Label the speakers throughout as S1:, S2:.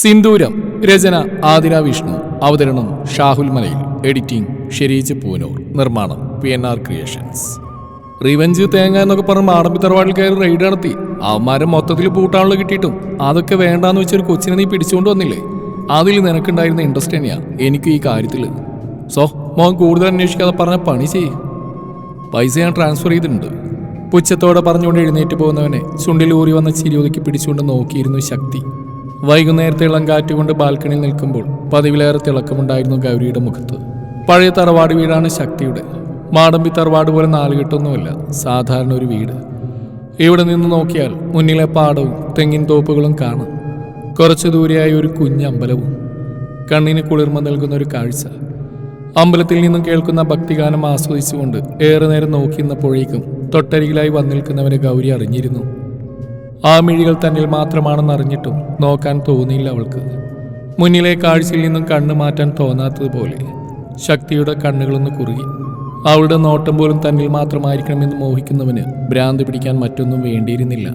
S1: സിന്ദൂരം രചന ആതിര വിഷ്ണു അവതരണം ഷാഹുൽ മലയിൽ എഡിറ്റിംഗ് ഷെരീജ് പൂനൂർ നിർമ്മാണം P N R creations. Revenge തേങ്ങ എന്നൊക്കെ പറഞ്ഞ് മാടമ്പി തറവാടിൽ കയറി റെയ്ഡ് നടത്തി. അവന്മാരെ മൊത്തത്തിൽ പൂട്ടാനുള്ള കിട്ടിയിട്ടും അതൊക്കെ വേണ്ടാന്ന് വെച്ചൊരു കൊച്ചിനെ നീ പിടിച്ചുകൊണ്ട് വന്നില്ലേ? അതിൽ നിനക്കുണ്ടായിരുന്ന ഇൻട്രസ്റ്റ് തന്നെയാ എനിക്കും ഈ കാര്യത്തിൽ സോ മോൻ കൂടുതൽ അന്വേഷിക്കാതെ പറഞ്ഞ പണി ചെയ്യ്. പൈസ ഞാൻ ട്രാൻസ്ഫർ ചെയ്തിട്ടുണ്ട്. പുച്ഛത്തോടെ പറഞ്ഞുകൊണ്ട് എഴുന്നേറ്റ് പോകുന്നവനെ ചുണ്ടിൽ ഊറി വന്ന ചിരി ഒതുക്കി പിടിച്ചുകൊണ്ട് നോക്കിയിരുന്നു ശക്തി. വൈകുന്നേരത്തെ ഇളം കാറ്റുകൊണ്ട് ബാൽക്കണിയിൽ നിൽക്കുമ്പോൾ പതിവിലേറെ തിളക്കമുണ്ടായിരുന്നു ഗൗരിയുടെ മുഖത്ത്. പഴയ തറവാട് വീടാണ് ശക്തിയുടെ. മാടമ്പി തറവാട് പോലെ നാലുകെട്ടൊന്നുമല്ല സാധാരണ ഒരു വീട്. ഇവിടെ നിന്ന് നോക്കിയാൽ മുന്നിലെ പാടവും തെങ്ങിൻ തോപ്പുകളും കാണാം. കുറച്ചു ദൂരെയായി ഒരു കുഞ്ഞമ്പലവും കണ്ണിന് കുളിർമ നൽകുന്ന ഒരു കാഴ്ച. അമ്പലത്തിൽ നിന്നും കേൾക്കുന്ന ഭക്തിഗാനം ആസ്വദിച്ചുകൊണ്ട് ഏറെ നേരം നോക്കി നിന്നപ്പോഴേക്കും തൊട്ടരികിലായി വന്നിൽക്കുന്നവരെ ഗൗരി അറിഞ്ഞിരുന്നു. ആ മിഴികൾ തന്നിൽ മാത്രമാണെന്ന് അറിഞ്ഞിട്ടും നോക്കാൻ തോന്നിയില്ല അവൾക്ക്. മുന്നിലെ കാഴ്ചയിൽ നിന്നും കണ്ണു മാറ്റാൻ തോന്നാത്തതുപോലെ ശക്തിയുടെ കണ്ണുകളൊന്ന് കുറുകി. അവളുടെ നോട്ടം പോലും തന്നിൽ മാത്രമായിരിക്കണമെന്ന് മോഹിക്കുന്നവന് ഭ്രാന്ത് പിടിക്കാൻ മറ്റൊന്നും വേണ്ടിയിരുന്നില്ല.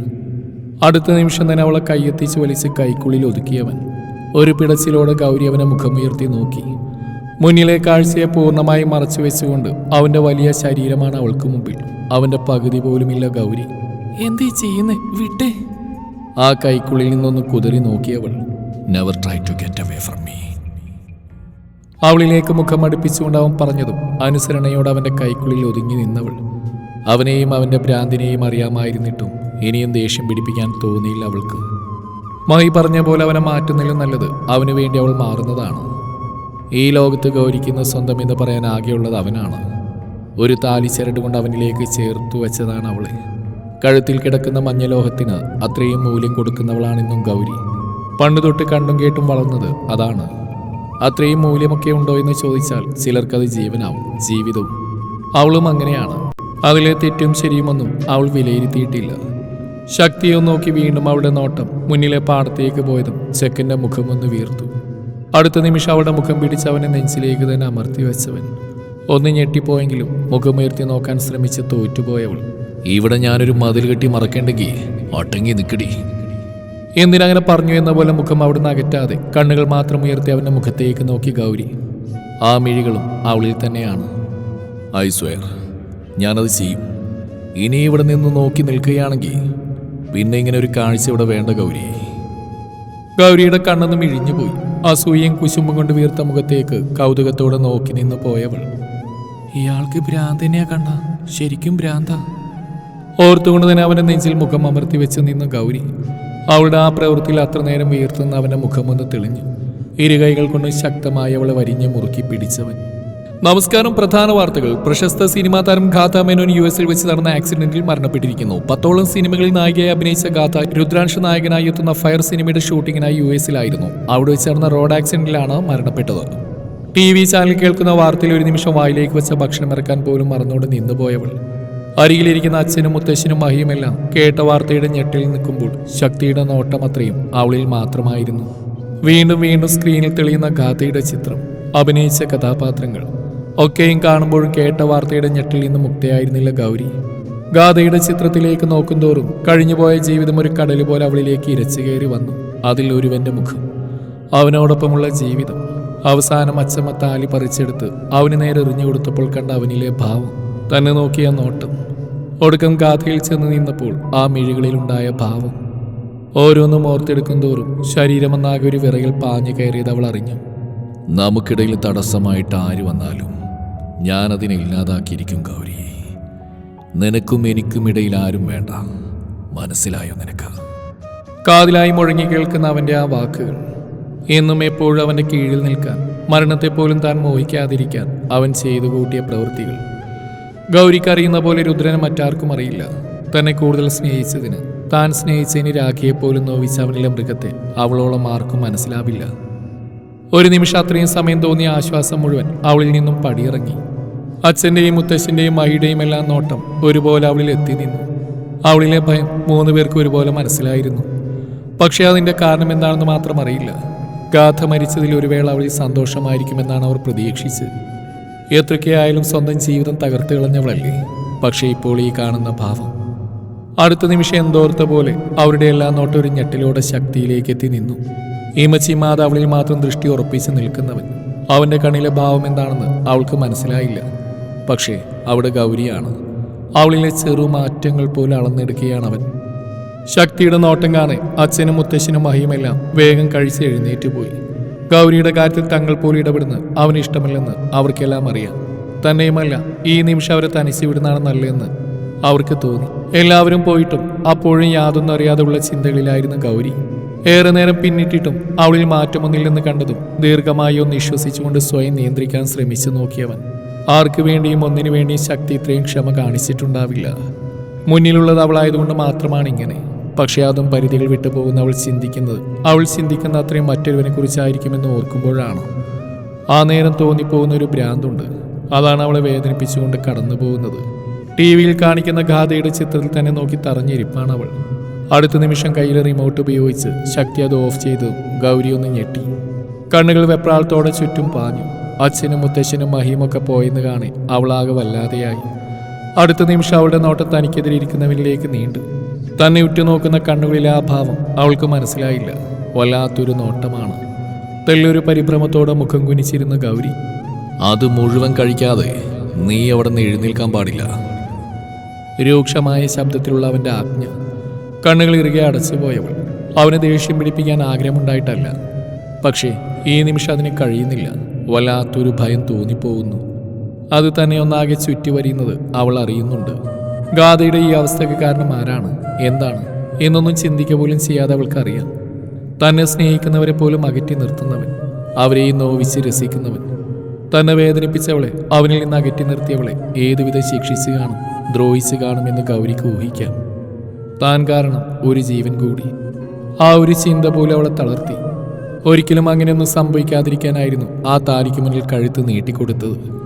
S1: അടുത്ത നിമിഷം തന്നെ അവളെ കൈയെത്തിച്ച് വലിച്ച് കൈക്കുള്ളിൽ ഒതുക്കിയവൻ ഒരു പിടച്ചിലോടെ ഗൗരി അവനെ മുഖമുയർത്തി നോക്കി. മുന്നിലെ കാഴ്ചയെ പൂർണമായും മറച്ചു വെച്ചുകൊണ്ട് അവന്റെ വലിയ ശരീരമാണ് അവൾക്ക് മുമ്പിൽ. അവന്റെ പകുതി പോലുമില്ല ഗൗരി. എന്തീ ചെയ്യുന്നേ? വിട്ടേ. ആ കൈക്കുള്ളിൽ നിന്നൊന്ന് കുതിരി നോക്കിയവൾ never try to get away from me അവളിലേക്ക് മുഖം അടുപ്പിച്ചുകൊണ്ട് അവൻ പറഞ്ഞതും അനുസരണയോട് അവന്റെ കൈക്കുള്ളിൽ ഒതുങ്ങി നിന്നവൾ. അവനെയും അവന്റെ ഭ്രാന്തിനെയും അറിയാമായിരുന്നിട്ടും ഇനിയും ദേഷ്യം പിടിപ്പിക്കാൻ തോന്നിയില്ല അവൾക്ക്. മഹി പറഞ്ഞ പോലെ അവനെ മാറ്റുന്നതിലും നല്ലത് അവന് വേണ്ടി അവൾ മാറുന്നതാണ്. ഈ ലോകത്ത് ഗൗരിക്കുന്ന സ്വന്തം എന്ന് പറയാൻ ആകെയുള്ളത് അവനാണ്. ഒരു താലിച്ചരട് കൊണ്ട് അവനിലേക്ക് ചേർത്തു വെച്ചതാണ് അവളെ. കഴുത്തിൽ കിടക്കുന്ന മഞ്ഞലോഹത്തിന് അത്രയും മൂല്യം കൊടുക്കുന്നവളാണെന്നും ഗൗരി. പണ്ട് തൊട്ട് കണ്ടും കേട്ടും വളർന്നത് അതാണ്. അത്രയും മൂല്യമൊക്കെ ഉണ്ടോ എന്ന് ചോദിച്ചാൽ ചിലർക്കത് ജീവനാവും ജീവിതവും. അവളും അങ്ങനെയാണ്. അതിലെ തെറ്റും ശരിയുമൊന്നും അവൾ വിലയിരുത്തിയിട്ടില്ല. ശക്തിയോ നോക്കി വീണ്ടും അവളുടെ നോട്ടം മുന്നിലെ പാടത്തേക്ക് പോയതും ചെക്കന്റെ മുഖം ഒന്ന് വീർത്തു. അടുത്ത നിമിഷം അവളുടെ മുഖം പിടിച്ചവനെ നെഞ്ചിലേക്ക് തന്നെ അമർത്തി വെച്ചവൻ. ഒന്ന് ഞെട്ടിപ്പോയെങ്കിലും മുഖമുയർത്തി നോക്കാൻ ശ്രമിച്ച് തോറ്റുപോയവൾ. ഇവിടെ ഞാനൊരു മതിൽ കെട്ടി മറക്കേണ്ടെങ്കിൽ ഒട്ടങ്ങി നിൽക്കടി എന്തിനങ്ങനെ പറഞ്ഞു എന്ന പോലെ മുഖം അവിടുന്ന് അകറ്റാതെ കണ്ണുകൾ മാത്രം ഉയർത്തി അവന്റെ മുഖത്തേക്ക് നോക്കി ഗൗരി. ആ മിഴികളും അവളിൽ തന്നെയാണ്. ഐ സ്വയർ ഞാനത് ചെയ്യും. ഇനി ഇവിടെ നിന്ന് നോക്കി നിൽക്കുകയാണെങ്കിൽ പിന്നെ ഇങ്ങനെ ഒരു കാഴ്ച ഇവിടെ വേണ്ട ഗൗരി. ഗൗരിയുടെ കണ്ണൊന്നും മിഴിഞ്ഞുപോയി അസൂയയും കുശുമ്പും കൊണ്ട് വീർത്ത മുഖത്തേക്ക് കൗതുകത്തോടെ നോക്കി നിന്ന് പോയവൾ. ഇയാൾക്ക് ഭ്രാന്തനെയാ കണ്ട ശരിക്കും ഭ്രാന്ത. ഓർത്തുകൊണ്ട് തന്നെ അവന്റെ നെഞ്ചിൽ മുഖം അമർത്തി വെച്ച് നിന്ന് ഗൗരി. അവളുടെ ആ പ്രവൃത്തിയിൽ അത്ര നേരം വീർത്തുന്ന മുഖം മുഖമൊന്ന് തെളിഞ്ഞു. ഇരുകൈകൾ കൊണ്ട് ശക്തമായി അവളെ വരിഞ്ഞ് മുറുക്കി പിടിച്ചവൻ. നമസ്കാരം പ്രധാന വാർത്തകൾ. പ്രശസ്ത സിനിമാ താരം ഗാഥ മേനോൻ യു എസിൽ വെച്ച് നടന്ന ആക്സിഡന്റിൽ മരണപ്പെട്ടിരിക്കുന്നു. പത്തോളം സിനിമകളിൽ നായികയായി അഭിനയിച്ച ഗാഥ രുദ്രാംശ നായകനായി എത്തുന്ന ഫയർ സിനിമയുടെ ഷൂട്ടിങ്ങിനായി യു എസിലായിരുന്നു. അവിടെ വെച്ച് നടന്ന റോഡ് ആക്സിഡന്റിലാണ് മരണപ്പെട്ടത്. ടി വി ചാനൽ കേൾക്കുന്ന വാർത്തയിൽ ഒരു നിമിഷം വായിലേക്ക് വെച്ച ഭക്ഷണം ഇറക്കാൻ പോലും മറന്നുകൊണ്ട് നിന്നുപോയവൾ. അരികിലിരിക്കുന്ന അച്ഛനും മുത്തശ്ശനും മഹിയുമെല്ലാം കേട്ട വാർത്തയുടെ ഞെട്ടിൽ നിൽക്കുമ്പോൾ ശക്തിയുടെ നോട്ടം അത്രയും അവളിൽ മാത്രമായിരുന്നു. വീണ്ടും വീണ്ടും സ്ക്രീനിൽ തെളിയുന്ന ഗാഥയുടെ ചിത്രം അഭിനയിച്ച കഥാപാത്രങ്ങൾ ഒക്കെയും കാണുമ്പോഴും കേട്ട വാർത്തയുടെ ഞെട്ടിൽ നിന്ന് മുക്തയായിരുന്നില്ല ഗൗരി. ഗാഥയുടെ ചിത്രത്തിലേക്ക് നോക്കുന്തോറും കഴിഞ്ഞുപോയ ജീവിതം ഒരു കടൽ പോലെ അവളിലേക്ക് ഇരച്ചു കയറി വന്നു. അതിൽ ഒരുവന്റെ മുഖം അവനോടൊപ്പമുള്ള ജീവിതം. അവസാനം അച്ചമ്മ താലി പറിച്ചെടുത്ത് അവന് നേരെ എറിഞ്ഞു കൊടുത്തപ്പോൾ കണ്ട അവനിലെ ഭാവം. തന്നെ നോക്കിയ നോട്ടം. ഒടുക്കം ഗാഥയിൽ ചെന്ന് നിന്നപ്പോൾ ആ മിഴികളിലുണ്ടായ ഭാവം. ഓരോന്നും ഓർത്തെടുക്കും തോറും ശരീരമെന്നാകെ ഒരു വിറയിൽ പാഞ്ഞു കയറിയത് അവൾ അറിഞ്ഞു. നമുക്കിടയിൽ തടസ്സമായിട്ട് ആര് വന്നാലും ഞാൻ അതിനെ ഇല്ലാതാക്കിയിരിക്കും ഗൗരി. നിനക്കും എനിക്കും ഇടയിൽ ആരും വേണ്ട. മനസ്സിലായോ നിനക്ക്? കാതിലായി മുഴങ്ങി കേൾക്കുന്ന അവന്റെ ആ വാക്കുകൾ എന്നും എപ്പോഴും അവന്റെ കീഴിൽ നിൽക്കാൻ മരണത്തെപ്പോലും താൻ മോഹിക്കാതിരിക്കാൻ അവൻ ചെയ്തു കൂട്ടിയ പ്രവൃത്തികൾ. ഗൗരിക്ക് അറിയുന്ന പോലെ രുദ്രനെ മറ്റാർക്കും അറിയില്ല. തന്നെ കൂടുതൽ സ്നേഹിച്ചതിന് താൻ സ്നേഹിച്ചതിന് രാഖിയെപ്പോലും നോവിച്ച അവനിലെ മൃഗത്തെ അവളോളം ആർക്കും മനസ്സിലാവില്ല. ഒരു നിമിഷം അത്രയും സമയം തോന്നിയ ആശ്വാസം മുഴുവൻ അവളിൽ നിന്നും പടിയിറങ്ങി. അച്ഛന്റെയും മുത്തശ്ശന്റെയും മഹിയുടെയും എല്ലാം നോട്ടം ഒരുപോലെ അവളിൽ എത്തി നിന്നു. അവളിലെ ഭയം മൂന്ന് പേർക്ക് ഒരുപോലെ മനസ്സിലായിരുന്നു. പക്ഷേ അതിന്റെ കാരണം എന്താണെന്ന് മാത്രം അറിയില്ല. ഗാഥ മരിച്ചതിൽ ഒരു വേള അവളിൽ സന്തോഷമായിരിക്കുമെന്നാണ് അവർ പ്രതീക്ഷിച്ചത്. എത്രയൊക്കെയായാലും സ്വന്തം ജീവിതം തകർത്ത് കളഞ്ഞവളല്ലേ? പക്ഷേ ഇപ്പോൾ ഈ കാണുന്ന ഭാവം. അടുത്ത നിമിഷം എന്തോർത്ത പോലെ അവരുടെ എല്ലാ നോട്ടം ഒരു ഞെട്ടിലോടെ ശക്തിയിലേക്ക് എത്തി നിന്നു. ഈമച്ചി മാതാവളിൽ മാത്രം ദൃഷ്ടി ഉറപ്പിച്ച് നിൽക്കുന്നവൻ. അവന്റെ കണ്ണിലെ ഭാവം എന്താണെന്ന് അവൾക്ക് മനസ്സിലായില്ല. പക്ഷേ അവിടെ ഗൗരിയാണ്. അവളിലെ ചെറു മാറ്റങ്ങൾ പോലും അളന്നെടുക്കുകയാണ് അവൻ. ശക്തിയുടെ നോട്ടം കാണെ അച്ഛനും മുത്തശ്ശനും മഹിയുമെല്ലാം വേഗം കഴിച്ച് എഴുന്നേറ്റ് പോയി ഗൗരിയുടെ കാര്യത്തിൽ തങ്ങൾ പോലും ഇടപെടുന്നത് അവന് ഇഷ്ടമല്ലെന്ന് അവർക്കെല്ലാം അറിയാം. തന്നെയുമല്ല ഈ നിമിഷം അവരെ തനിച്ച് വിടുന്നതാണ് നല്ലതെന്ന് അവർക്ക് തോന്നി. എല്ലാവരും പോയിട്ടും അപ്പോഴും യാതൊന്നും അറിയാതെയുള്ള ചിന്തകളിലായിരുന്നു ഗൗരി ഏറെ നേരം പിന്നിട്ടിട്ടും അവളിൽ മാറ്റമൊന്നില്ലെന്ന് കണ്ടതും ദീർഘമായി ഒന്ന് വിശ്വസിച്ചുകൊണ്ട് സ്വയം നിയന്ത്രിക്കാൻ ശ്രമിച്ചു നോക്കിയവൻ. ആർക്കു വേണ്ടിയും ഒന്നിനു വേണ്ടിയും ശക്തി ഇത്രയും ക്ഷമ കാണിച്ചിട്ടുണ്ടാവില്ല. മുന്നിലുള്ളത് അവളായതുകൊണ്ട് മാത്രമാണ് ഇങ്ങനെ. പക്ഷേ അതും പരിധികൾ വിട്ടുപോകുന്ന അവൾ ചിന്തിക്കുന്നത്. അവൾ ചിന്തിക്കുന്ന അത്രയും മറ്റൊരുവനെ കുറിച്ചായിരിക്കുമെന്ന് ഓർക്കുമ്പോഴാണ്. ആ നേരം തോന്നിപ്പോകുന്ന ഒരു ഭ്രാന്തുണ്ട്. അതാണ് അവളെ വേദനിപ്പിച്ചുകൊണ്ട് കടന്നു പോകുന്നത് ടി വിയിൽ കാണിക്കുന്ന ഗാഥയുടെ ചിത്രത്തിൽ തന്നെ നോക്കി തറഞ്ഞിരിപ്പാണ് അവൾ. അടുത്ത നിമിഷം കയ്യിലെ റിമോട്ട് ഉപയോഗിച്ച് ശക്തി അത് ഓഫ് ചെയ്ത് ഗൗരി ഒന്ന് ഞെട്ടി. കണ്ണുകൾ വെപ്രാളത്തോടെ ചുറ്റും പാഞ്ഞു. അച്ഛനും മുത്തശ്ശനും മഹിയുമൊക്കെ പോയെന്ന് കാണി അവളാകെ വല്ലാതെയായി. അടുത്ത നിമിഷം അവളുടെ നോട്ടം തനിക്കെതിരെ ഇരിക്കുന്നവരിലേക്ക് നീണ്ടു. തന്നെ ഉറ്റുനോക്കുന്ന കണ്ണുകളിലെ ആ ഭാവം അവൾക്ക് മനസ്സിലായില്ല. വല്ലാത്തൊരു നോട്ടമാണ്. തെല്ലൊരു പരിഭ്രമത്തോടെ മുഖം കുനിച്ചിരുന്ന ഗൗരി
S2: അത് മുഴുവൻ കഴിക്കാതെ നീ അവിടെ നിന്ന് എഴുന്നേൽക്കാൻ പാടില്ല.
S1: രൂക്ഷമായ ശബ്ദത്തിലുള്ള അവന്റെ ആജ്ഞ കണ്ണുകൾ ഇറുകെ അടച്ചു പോയവൾ അവനെ ദേഷ്യം പിടിപ്പിക്കാൻ ആഗ്രഹമുണ്ടായിട്ടല്ല. പക്ഷേ ഈ നിമിഷം അതിന് കഴിയുന്നില്ല. വല്ലാത്തൊരു ഭയം തോന്നിപ്പോകുന്നു. അത് തന്നെ ഒന്നാകെ ചുറ്റി വരിയുന്നത് അവൾ അറിയുന്നുണ്ട്. ഗാഥയുടെ ഈ അവസ്ഥയ്ക്ക് കാരണം ആരാണ്? എന്താണ്? എന്നൊന്നും ചിന്തിക്കുക പോലും ചെയ്യാതെ അവൾക്കറിയാം. തന്നെ സ്നേഹിക്കുന്നവരെ പോലും അകറ്റി നിർത്തുന്നവൻ അവരെയും നോവിച്ച് രസിക്കുന്നവൻ. തന്നെ വേദനിപ്പിച്ചവളെ അവനിൽ നിന്ന് അകറ്റി നിർത്തിയവളെ ഏതുവിധം ശിക്ഷിച്ചു കാണും ദ്രോഹിച്ചു കാണുമെന്ന് ഗൗരിക്ക് ഊഹിക്കാം. താൻ കാരണം ഒരു ജീവൻ കൂടി. ആ ഒരു ചിന്ത പോലും അവളെ തളർത്തി. ഒരിക്കലും അങ്ങനെയൊന്നും സംഭവിക്കാതിരിക്കാനായിരുന്നു ആ താലിക്ക് മുന്നിൽ കഴുത്ത് നീട്ടിക്കൊടുത്തത്.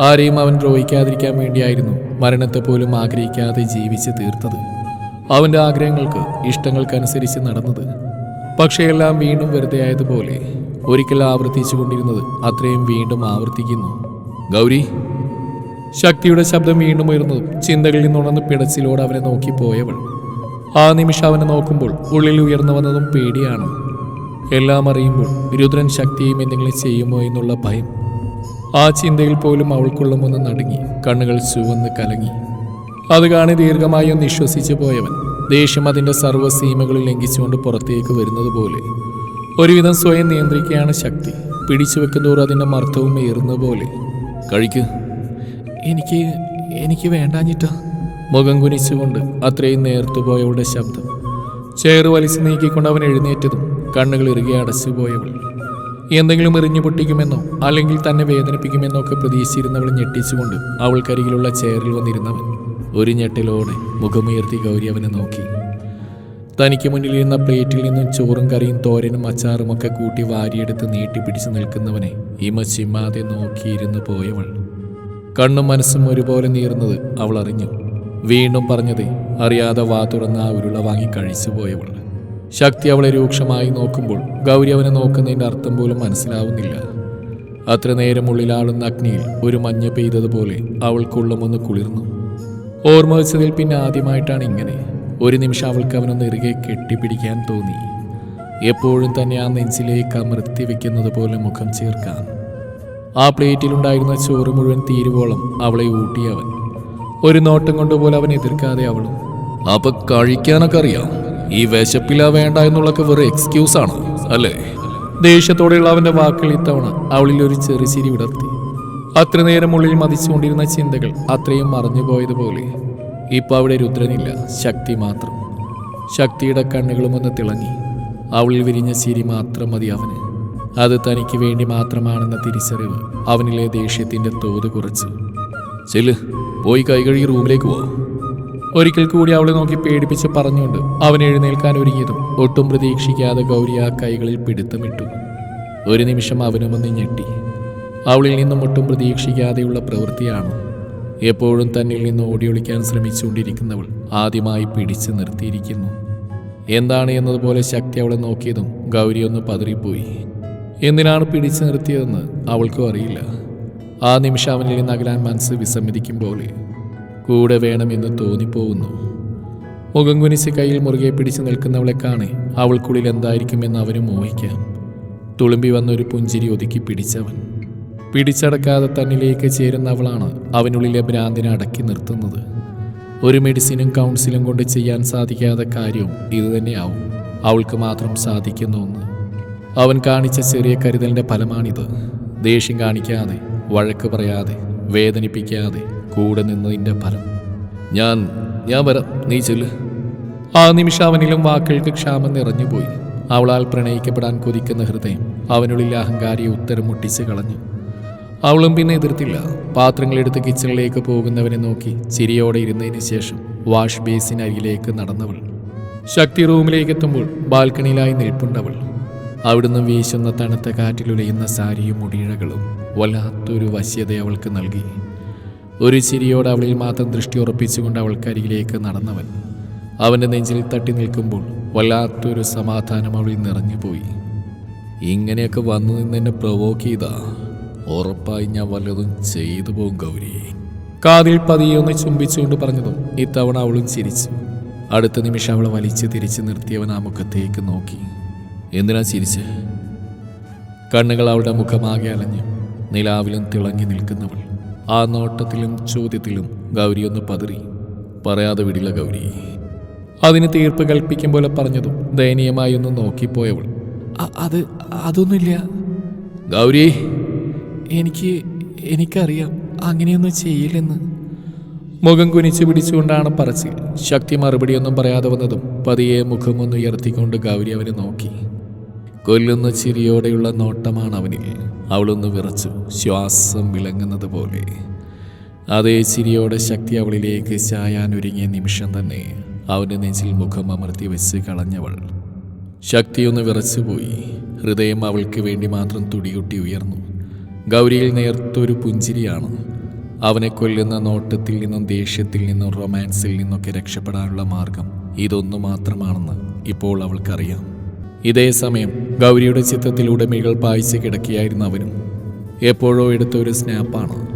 S1: ആരെയും അവൻ ദ്രോഹിക്കാതിരിക്കാൻ വേണ്ടിയായിരുന്നു മരണത്തെ പോലും ആഗ്രഹിക്കാതെ ജീവിച്ച് തീർത്തത്. അവന്റെ ആഗ്രഹങ്ങൾക്ക് ഇഷ്ടങ്ങൾക്കനുസരിച്ച് നടന്നത്. പക്ഷേ എല്ലാം വീണ്ടും വെറുതെ ആയതുപോലെ ഒരിക്കൽ ആവർത്തിച്ചു കൊണ്ടിരുന്നത് അത്രയും വീണ്ടും ആവർത്തിക്കുന്നു.
S2: ഗൗരി
S1: ശക്തിയുടെ ശബ്ദം വീണ്ടും ഉയർന്നതും ചിന്തകളിൽ നിന്നുണർന്ന് പിടച്ചിലോട് അവനെ നോക്കി പോയവൾ. ആ നിമിഷം അവനെ നോക്കുമ്പോൾ ഉള്ളിൽ ഉയർന്നു വന്നതും പേടിയാണ്. എല്ലാം അറിയുമ്പോൾ രുദ്രൻ ശക്തിയും എന്തെങ്കിലും ചെയ്യുമോ എന്നുള്ള ഭയം ആ ചിന്തയിൽ പോലും അവൾക്കുള്ളമൊന്ന് നടുങ്ങി കണ്ണുകൾ ചുവന്ന് കലങ്ങി. അത് കാണി ദീർഘമായി ഒന്ന് വിശ്വസിച്ചു പോയവൻ ദേഷ്യം അതിന്റെ സർവസീമകളിൽ ലംഘിച്ചുകൊണ്ട് പുറത്തേക്ക് വരുന്നത് പോലെ. ഒരുവിധം സ്വയം നിയന്ത്രിക്കുകയാണ് ശക്തി പിടിച്ചു വെക്കുന്നതോറും അതിന്റെ മർദ്ദവും ഏറുന്ന പോലെ.
S2: കഴിക്ക്.
S1: എനിക്ക് എനിക്ക് വേണ്ടാഞ്ഞിട്ട. മുഖം കുനിച്ചുകൊണ്ട് അത്രയും നേർത്തുപോയവളുടെ ശബ്ദം. ചേർ വലിച്ചു നീക്കിക്കൊണ്ട് അവൻ എഴുന്നേറ്റതും കണ്ണുകൾ ഇറുകെ അടച്ചു പോയവൾ. എന്തെങ്കിലും എറിഞ്ഞു പൊട്ടിക്കുമെന്നോ അല്ലെങ്കിൽ തന്നെ വേദനിപ്പിക്കുമെന്നോ ഒക്കെ പ്രതീക്ഷിച്ചിരുന്നവൾ ഞെട്ടിച്ചുകൊണ്ട് അവൾക്കരികിലുള്ള ചെയറിൽ വന്നിരുന്നവൻ ഒരു ഞെട്ടലോടെ മുഖമുയർത്തി ഗൗരി അവനെ നോക്കി. തനിക്ക് മുന്നിലിരുന്ന പ്ലേറ്റിൽ നിന്നും ചോറും കറിയും തോരനും അച്ചാറും ഒക്കെ കൂട്ടി വാരിയെടുത്ത് നീട്ടിപ്പിടിച്ച് നിൽക്കുന്നവനെ ഇമ ചിമ്മാതെ നോക്കിയിരുന്നു പോയവൾ. കണ്ണും മനസ്സും ഒരുപോലെ നീറുന്നത് അവൾ അറിഞ്ഞു. വീണ്ടും പറഞ്ഞത് അറിയാതെ വാ തുറന്ന് ആ ഉരുള വാങ്ങി കഴിച്ചു പോയവൾ ശക്തി അവളെ രൂക്ഷമായി നോക്കുമ്പോൾ ഗൗരി അവനെ നോക്കുന്നതിന്റെ അർത്ഥം പോലും മനസ്സിലാവുന്നില്ല. അത്ര നേരം ഉള്ളിലാളുന്ന അഗ്നിയിൽ ഒരു മഞ്ഞ പെയ്തതുപോലെ അവൾക്കുള്ളമൊന്ന് കുളിർന്നു. ഓർമ്മ വെച്ചതിൽ പിന്നെ ആദ്യമായിട്ടാണ് ഇങ്ങനെ ഒരു നിമിഷം അവൾക്ക് അവനൊന്ന് ഇറുകെ കെട്ടിപ്പിടിക്കാൻ തോന്നി. എപ്പോഴും തന്നെ ആ നെഞ്ചിലേക്ക് അമർത്തി വെക്കുന്നത് പോലെ മുഖം ചേർക്കാൻ ആ പ്ലേറ്റിലുണ്ടായിരുന്ന ചോറ് മുഴുവൻ തീരുവോളം അവളെ ഊട്ടിയവൻ. ഒരു നോട്ടം കൊണ്ടുപോലെ അവൻ എതിർക്കാതെ അവളും
S2: അപ്പൊ കഴിക്കാനൊക്കെ അറിയാം? ഈ വിശപ്പില്ല വേണ്ട എന്നുള്ളൊക്കെ വെറും എക്സ്ക്യൂസ് ആണ് അല്ലേ?
S1: ദേഷ്യത്തോടെയുള്ള അവന്റെ വാക്കുകൾ ഇത്തവണ അവളിൽ ഒരു ചെറുചിരി വിടർത്തി. അത്ര നേരം ഉള്ളിൽ മതിച്ചുകൊണ്ടിരുന്ന ചിന്തകൾ അത്രയും മറഞ്ഞുപോയതുപോലെ. ഇപ്പൊ അവിടെ രുദ്രനില്ല ശക്തി മാത്രം. ശക്തിയുടെ കണ്ണുകളും ഒന്ന് തിളങ്ങി. അവളിൽ വിരിഞ്ഞ ചിരി മാത്രം മതി അവന്. അത് തനിക്ക് വേണ്ടി മാത്രമാണെന്ന തിരിച്ചറിവ് അവനിലെ ദേഷ്യത്തിന്റെ തോത് കുറച്ചു.
S2: ചെല്ല് പോയി കൈകഴുകി റൂമിലേക്ക് പോ.
S1: ഒരിക്കൽ കൂടി അവളെ നോക്കി പേടിപ്പിച്ച് പറഞ്ഞുകൊണ്ട് അവൻ എഴുന്നേൽക്കാൻ ഒരുങ്ങിയതും ഒട്ടും പ്രതീക്ഷിക്കാതെ ഗൗരി ആ കൈകളിൽ പിടുത്തമിട്ടു. ഒരു നിമിഷം അവനും ഒന്ന് ഞെട്ടി. അവളിൽ നിന്നും ഒട്ടും പ്രതീക്ഷിക്കാതെയുള്ള പ്രവൃത്തിയാണ് എപ്പോഴും തന്നിൽ നിന്ന് ഓടിയൊളിക്കാൻ ശ്രമിച്ചുകൊണ്ടിരിക്കുന്നവൾ ആദ്യമായി പിടിച്ചു നിർത്തിയിരിക്കുന്നു. എന്താണ് എന്നതുപോലെ ശക്തി അവളെ നോക്കിയതും ഗൗരി ഒന്ന് പതറിപ്പോയി. എന്തിനാണ് പിടിച്ചു നിർത്തിയതെന്ന് അവൾക്കും അറിയില്ല. ആ നിമിഷം അവനിൽ നിന്ന് അകലാൻ മനസ്സ് വിസമ്മതിക്കും പോലെ കൂടെ വേണമെന്ന് തോന്നിപ്പോകുന്നു. മുഖം കുനിച്ച് കയ്യിൽ മുറുകെ പിടിച്ചു നിൽക്കുന്നവളെ കാണെ അവൾക്കുള്ളിൽ എന്തായിരിക്കുമെന്ന് അവനും മോഹിക്കാം. തുളുമ്പി വന്ന ഒരു പുഞ്ചിരി ഒതുക്കി പിടിച്ചവൻ. പിടിച്ചടക്കാതെ തന്നിലേക്ക് ചേരുന്നവളാണ് അവനുള്ളിലെ ഭ്രാന്തിനെ അടക്കി നിർത്തുന്നത്. ഒരു മെഡിസിനും കൗൺസിലും കൊണ്ട് ചെയ്യാൻ സാധിക്കാത്ത കാര്യവും ഇതുതന്നെയാവും അവൾക്ക് മാത്രം സാധിക്കുന്ന ഒന്ന്. അവൻ കാണിച്ച ചെറിയ കരുതലിന്റെ ഫലമാണിത്. ദേഷ്യം കാണിക്കാതെ വഴക്ക് പറയാതെ വേദനിപ്പിക്കാതെ കൂടെ നിന്നതിന്റെ ഫലം.
S2: ഞാൻ ഞാൻ വരാം. നീ ചെല്ല്.
S1: ആ നിമിഷം അവനിലും വാക്കുകൾക്ക് ക്ഷാമം നിറഞ്ഞുപോയി. അവളാൽ പ്രണയിക്കപ്പെടാൻ കൊതിക്കുന്ന ഹൃദയം അവനുള്ളിൽ അഹങ്കാരിയെ ഉത്തരം മുട്ടിച്ച് കളഞ്ഞു. അവളും പിന്നെ എതിർത്തില്ല. പാത്രങ്ങളെടുത്ത് കിച്ചണിലേക്ക് പോകുന്നവനെ നോക്കി ചിരിയോടെ ഇരുന്നതിന് ശേഷം വാഷ് ബേസിനരികിലേക്ക് നടന്നവൾ. ശക്തി റൂമിലേക്ക് എത്തുമ്പോൾ ബാൽക്കണിയിലായി നിൽപ്പുണ്ടവൾ അവിടുന്ന് വീശുന്ന തണുത്ത കാറ്റിലുലയുന്ന സാരിയും മുടിയിഴകളും വല്ലാത്തൊരു വശ്യത അവൾക്ക് നൽകി. ഒരു ചിരിയോട് അവളിൽ മാത്രം ദൃഷ്ടി ഉറപ്പിച്ചുകൊണ്ട് അവൾക്കരികിലേക്ക് നടന്നവൻ. അവന്റെ നെഞ്ചിൽ തട്ടി നിൽക്കുമ്പോൾ വല്ലാത്തൊരു സമാധാനം അവളിൽ നിറഞ്ഞുപോയി.
S2: ഇങ്ങനെയൊക്കെ വന്നു നിന്ന് എന്നെ പ്രൊവോക്ക് ചെയ്താ. ഉറപ്പായി ഞാൻ വല്ലതും ചെയ്തു പോകും ഗൗരി.
S1: കാതിൽ പതിയൊന്ന് ചുംബിച്ചുകൊണ്ട് പറഞ്ഞതും ഇത്തവണ അവളും ചിരിച്ചു. അടുത്ത നിമിഷം അവളെ വലിച്ചു തിരിച്ചു നിർത്തിയവൻ ആ മുഖത്തേക്ക് നോക്കി.
S2: എന്തിനാ ചിരിച്ച്?
S1: കണ്ണുകൾ അവളുടെ മുഖമാകെ അലഞ്ഞു. നിലാവിലും തിളങ്ങി നിൽക്കുന്നവൾ. ആ നോട്ടത്തിലും ചോദ്യത്തിലും ഗൗരി ഒന്ന് പതറി.
S2: പറയാതെ വിടില്ല ഗൗരി.
S1: അതിന് തീർപ്പ് കൽപ്പിക്കും പോലെ പറഞ്ഞതും ദയനീയമായി ഒന്ന് നോക്കിപ്പോയവൾ. "അ- അത് അതൊന്നുമില്ല.
S2: ഗൗരി.
S1: എനിക്ക് എനിക്കറിയാം അങ്ങനെയൊന്നും ചെയ്യില്ലെന്ന്. മുഖം കുനിച്ചു പിടിച്ചുകൊണ്ടാണ് പറച്ചിൽ. ശക്തി മറുപടിയൊന്നും പറയാതെ വന്നതും പതിയെ മുഖമൊന്നുയർത്തിക്കൊണ്ട് ഗൗരി അവനെ നോക്കി. കൊല്ലുന്ന ചിരിയോടെയുള്ള നോട്ടമാണ് അവനിൽ അവളൊന്ന് വിറച്ചു. ശ്വാസം വിളങ്ങുന്നത് പോലെ അതേ ചിരിയോടെ ശക്തി അവളിലേക്ക് ചായാനൊരുങ്ങിയ നിമിഷം തന്നെ അവന്റെ നെഞ്ചിൽ മുഖം അമർത്തി വെച്ച് കളഞ്ഞവൾ. ശക്തിയൊന്ന് വിറച്ചുപോയി. ഹൃദയം അവൾക്ക് വേണ്ടി മാത്രം തുടികൊട്ടി ഉയർന്നു. ഗൗരിയിൽ നേർത്തൊരു പുഞ്ചിരിയാണ്. അവനെ കൊല്ലുന്ന നോട്ടത്തിൽ നിന്നും ദേഷ്യത്തിൽ നിന്നും റൊമാൻസിൽ നിന്നൊക്കെ രക്ഷപ്പെടാനുള്ള മാർഗം ഇതൊന്നു മാത്രമാണെന്ന് ഇപ്പോൾ അവൾക്കറിയാം. ഇതേ സമയം ഗൗരിയുടെ ചിത്രത്തിലൂടെ മികൾ പായിച്ച് കിടക്കിയായിരുന്നു അവനും. എപ്പോഴോ എടുത്ത ഒരു സ്നാപ്പാണ്.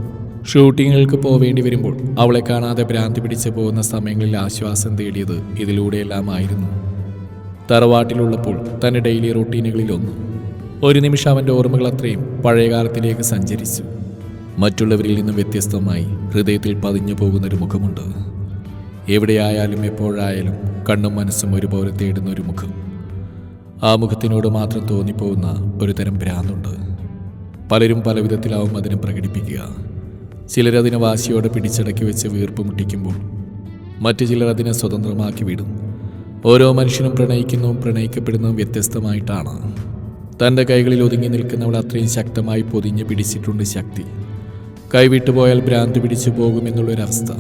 S1: ഷൂട്ടിങ്ങുകൾക്ക് പോവേണ്ടി വരുമ്പോൾ അവളെ കാണാതെ ഭ്രാന്തി പിടിച്ചു പോകുന്ന സമയങ്ങളിൽ ആശ്വാസം തേടിയത് ഇതിലൂടെയെല്ലാമായിരുന്നു തറവാട്ടിലുള്ളപ്പോൾ തന്റെ ഡെയിലി റൊട്ടീനുകളിലൊന്ന്. ഒരു നിമിഷം അവന്റെ ഓർമ്മകൾ അത്രയും പഴയകാലത്തിലേക്ക് സഞ്ചരിച്ചു. മറ്റുള്ളവരിൽ നിന്നും വ്യത്യസ്തമായി ഹൃദയത്തിൽ പതിഞ്ഞു പോകുന്നൊരു മുഖമുണ്ട്. എവിടെയായാലും എപ്പോഴായാലും കണ്ണും മനസ്സും ഒരുപോലെ തേടുന്ന ഒരു മുഖം. ആ മുഖത്തിനോട് മാത്രം തോന്നിപ്പോകുന്ന ഒരു തരം ഭ്രാന്തുണ്ട്. പലരും പല വിധത്തിലാവും അതിനെ പ്രകടിപ്പിക്കുക. ചിലരതിനെ വാശിയോടെ പിടിച്ചടക്കി വെച്ച് വീർപ്പ് മുട്ടിക്കുമ്പോൾ മറ്റു ചിലർ അതിനെ സ്വതന്ത്രമാക്കി വിടും. ഓരോ മനുഷ്യനും പ്രണയിക്കുന്നു പ്രണയിക്കപ്പെടുന്നു വ്യത്യസ്തമായിട്ടാണ്. തന്റെ കൈകളിൽ ഒതുങ്ങി നിൽക്കുന്നവൾ അത്രയും ശക്തമായി പൊതിഞ്ഞ് പിടിച്ചിട്ടുണ്ട് ശക്തി. കൈവിട്ടുപോയാൽ ഭ്രാന്ത് പിടിച്ചു പോകുമെന്നുള്ളൊരവസ്ഥ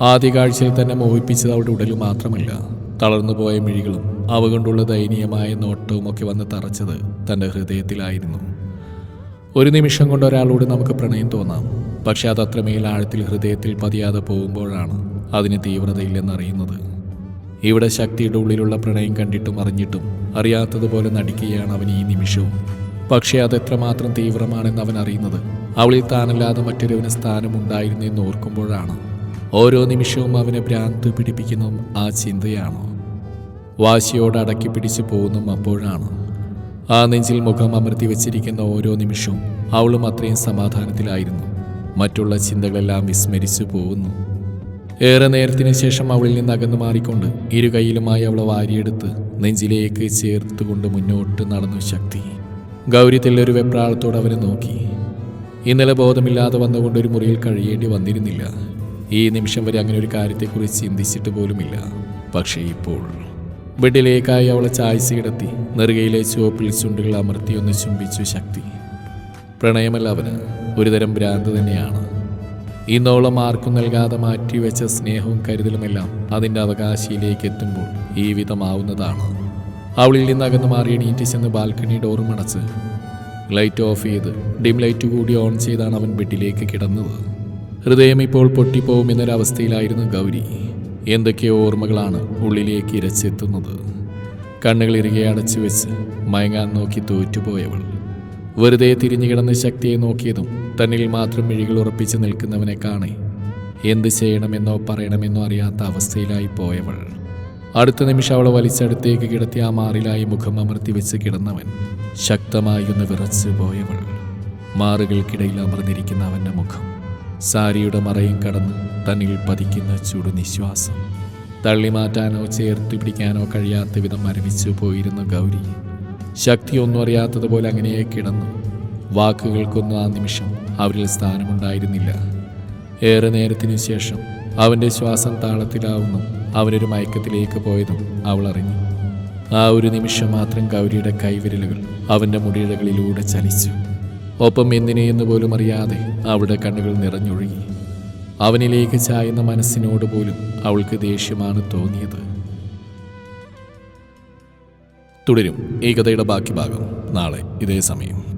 S1: ആദ്യ കാഴ്ചയിൽ തന്നെ മോഹിപ്പിച്ചത് അവളുടെ ഉടലും മാത്രമല്ല തളർന്നു പോയ മിഴികളും. അവ കൊണ്ടുള്ള ദയനീയമായ നോട്ടവും ഒക്കെ വന്ന് തറച്ചത് തന്റെ ഹൃദയത്തിലായിരുന്നു. ഒരു നിമിഷം കൊണ്ട് ഒരാളോട് നമുക്ക് പ്രണയം തോന്നാം. പക്ഷെ അത് അത്രമേൽ ആഴത്തിൽ ഹൃദയത്തിൽ പതിയാതെ പോകുമ്പോഴാണ് അതിന് തീവ്രതയില്ലെന്നറിയുന്നത്. ഇവിടെ ശക്തിയുടെ ഉള്ളിലുള്ള പ്രണയം കണ്ടിട്ടും അറിഞ്ഞിട്ടും അറിയാത്തതുപോലെ നടിക്കുകയാണ് അവൻ ഈ നിമിഷവും. പക്ഷേ അത് എത്രമാത്രം തീവ്രമാണെന്ന് അവൻ അറിയുന്നത് അവളിൽ താനല്ലാതെ മറ്റൊരുവന് സ്ഥാനമുണ്ടായിരുന്നു എന്ന് ഓർക്കുമ്പോഴാണ്. ഓരോ നിമിഷവും അവനെ ഭ്രാന്ത് പിടിപ്പിക്കുന്നതും ആ ചിന്തയാണോ? വാശിയോട് അടക്കി പിടിച്ചു പോകുന്നതും അപ്പോഴാണ്. ആ നെഞ്ചിൽ മുഖം അമർത്തി വച്ചിരിക്കുന്ന ഓരോ നിമിഷവും അവളും അത്രയും സമാധാനത്തിലായിരുന്നു. മറ്റുള്ള ചിന്തകളെല്ലാം വിസ്മരിച്ചു പോകുന്നു. ഏറെ നേരത്തിന് ശേഷം അവളിൽ നിന്ന് അകന്നു മാറിക്കൊണ്ട് ഇരു കൈയിലുമായി അവളെ വാരിയെടുത്ത് നെഞ്ചിലേക്ക് ചേർത്തുകൊണ്ട് മുന്നോട്ട് നടന്നു ശക്തി. ഗൗരി തെല്ലൊരു വെപ്രാളത്തോട് അവനെ നോക്കി. ഇന്നലെ ബോധമില്ലാതെ വന്നുകൊണ്ട് ഒരു മുറിയിൽ കഴിയേണ്ടി വന്നിരുന്നില്ല. ഈ നിമിഷം വരെ അങ്ങനെ ഒരു കാര്യത്തെക്കുറിച്ച് ചിന്തിച്ചിട്ട് പോലുമില്ല. പക്ഷേ ഇപ്പോൾ ബെഡിലേക്കായി അവളെ ചായ്സ് കിടത്തി നെറുകയിലെ ചുവപ്പിൽ ചുണ്ടുകൾ അമർത്തി ഒന്ന് ചുംബിച്ചു ശക്തി. പ്രണയമല്ല അവന് ഒരുതരം ഭ്രാന്ത് തന്നെയാണ്. ഇന്നോളം ആർക്കും നൽകാതെ മാറ്റിവെച്ച സ്നേഹവും കരുതലുമെല്ലാം അതിന്റെ അവകാശിയിലേക്ക് എത്തുമ്പോൾ ഈ വിധമാവുന്നതാണ്. അവളിൽ നിന്ന് അകന്നു മാറി എണീറ്റ് ചെന്ന് ബാൽക്കണി ഡോറും അടച്ച് ലൈറ്റ് ഓഫ് ചെയ്ത് ഡിം ലൈറ്റ് കൂടി ഓൺ ചെയ്താണ് അവൻ ബെഡിലേക്ക് കിടന്നത്. ഹൃദയം ഇപ്പോൾ പൊട്ടിപ്പോകുമെന്നൊരവസ്ഥയിലായിരുന്നു ഗൗരി. എന്തൊക്കെയോ ഓർമ്മകളാണ് ഉള്ളിലേക്ക് ഇരച്ചെത്തുന്നത് കണ്ണുകൾ ഇറുകെ അടച്ചു വെച്ച് മയങ്ങാൻ നോക്കി തോറ്റുപോയവൾ. വെറുതെ തിരിഞ്ഞു കിടന്ന ശക്തിയെ നോക്കിയതും തന്നിൽ മാത്രം മിഴികൾ ഉറപ്പിച്ച് നിൽക്കുന്നവനെ കാണെ എന്ത് ചെയ്യണമെന്നോ പറയണമെന്നോ അറിയാത്ത അവസ്ഥയിലായി പോയവൾ. അടുത്ത നിമിഷം അവളെ വലിച്ചടുത്തേക്ക് കിടത്തി ആ മാറിലായി മുഖം അമർത്തി വെച്ച് കിടന്നവൻ ശക്തമായി ഒന്ന് വിറച്ചു പോയവൾ മാറുകൾക്കിടയിൽ അമർന്നിരിക്കുന്ന അവന്റെ മുഖം സാരിയുടെ മറയും കടന്ന് തന്നിൽ പതിക്കുന്ന ചുടുനിശ്വാസം തള്ളിമാറ്റാനോ ചേർത്ത് പിടിക്കാനോ കഴിയാത്ത വിധം മരവിച്ചു പോയിരുന്നു ഗൗരി. ശക്തിയൊന്നും അറിയാത്തതുപോലെ അങ്ങനെ കിടന്നു. വാക്കുകൾക്കൊന്നും ആ നിമിഷം അവരിൽ സ്ഥാനമുണ്ടായിരുന്നില്ല. ഏറെ നേരത്തിനു ശേഷം അവന്റെ ശ്വാസം താളത്തിലാവുന്നു. അവനൊരു മയക്കത്തിലേക്ക് പോയതും അവൾ അറിഞ്ഞു. ആ ഒരു നിമിഷം മാത്രം ഗൗരിയുടെ കൈവിരലുകൾ അവന്റെ മുടിയിഴകളിലൂടെ ചലിച്ചു. ഒപ്പം എന്തിനെയെന്ന് പോലും അറിയാതെ അവളുടെ കണ്ണുകൾ നിറഞ്ഞൊഴുകി. അവനിലേക്ക് ചായുന്ന മനസ്സിനോട് പോലും അവൾക്ക് ദേഷ്യമാണ് തോന്നിയത്. തുടരും. ഈ കഥയുടെ ബാക്കി ഭാഗം നാളെ ഇതേ സമയം.